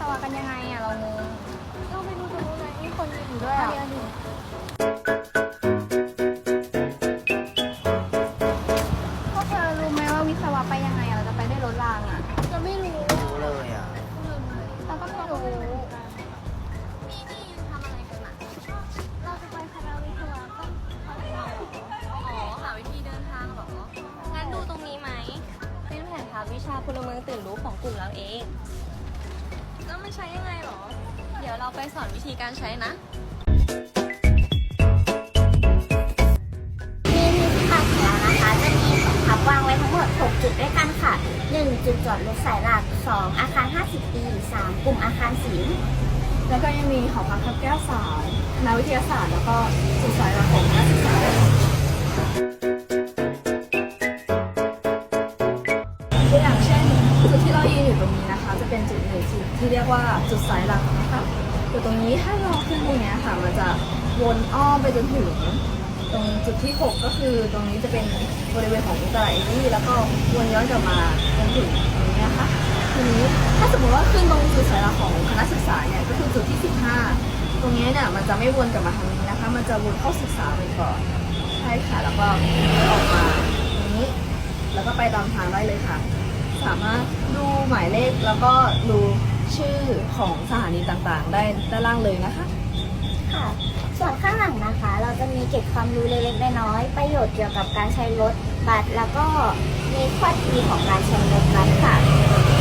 ต่อกันยังไงอะเรางงเราไม่รู้จะรู้เลยมีคนอยู่ด้วยอะพวกเธอรู้ไหมว่าวิศวะไปยังไงเราจะไปได้รถรางอะจะไม่รู้รู้เลยอะไม่รู้เลยเราก็ไม่รู้วิชาพลเมืองตื่นรู้ของกลุ่มเราเอง ใช้ยังไงเหรอ เดี๋ยวเราไปสอนวิธีการใช้นะ มีมีที่มาของเรานะคะ จะมีของพับวางไว้ทั้งหมด 6 จุดด้วยกันค่ะ 1 จุดจอดรถสายหลัก 2 อาคาร 50 ปี 3 กลุ่มอาคารศิลป์แล้วก็ยังมีหอพักทับแก้วสารคณะวิทยาศาสตร์ แล้วก็สุสายหลักของนักศึกษาตัวอย่างเช่น จุดที่เรายืนอยู่ตรงนี้นะคะ จะเป็นจุดหนึ่งจุดที่เรียกว่าจุดสายหลักนะคะอยู่ตรงนี้ถ้าเราขึ้นตรงนี้ค่ะ มันจะวนอ้อมไปจนถึงตรงจุดที่ 6 ก็คือตรงนี้จะเป็นบริเวณของตลาดเอลี่แล้วก็วนย้อนกลับมาจนถึงตรงนี้นะคะทีนี้ถ้าสมมติว่าขึ้นตรงจุดสายหลักของคณะศึกษาเนี่ยก็คือจุดที่ 15 ตรงนี้เนี่ยมันจะไม่วนกลับมาทางนี้นะคะ มันจะวนเข้าศึกษาไปก่อนใช่ค่ะแล้วก็ออกมาตรงนี้ แล้วก็ไปตามทางได้เลยค่ะ สามารถดูหมายเลขแล้วก็ดูชื่อของสถานีต่างๆ ได้ด้านล่างเลยนะคะ ค่ะ ส่วนข้างหลังนะคะ เราจะมีเก็บความรู้เล็กๆน้อยๆประโยชน์เกี่ยวกับการใช้รถบัสแล้วก็มีข้อดีของการใช้รถบัสค่ะ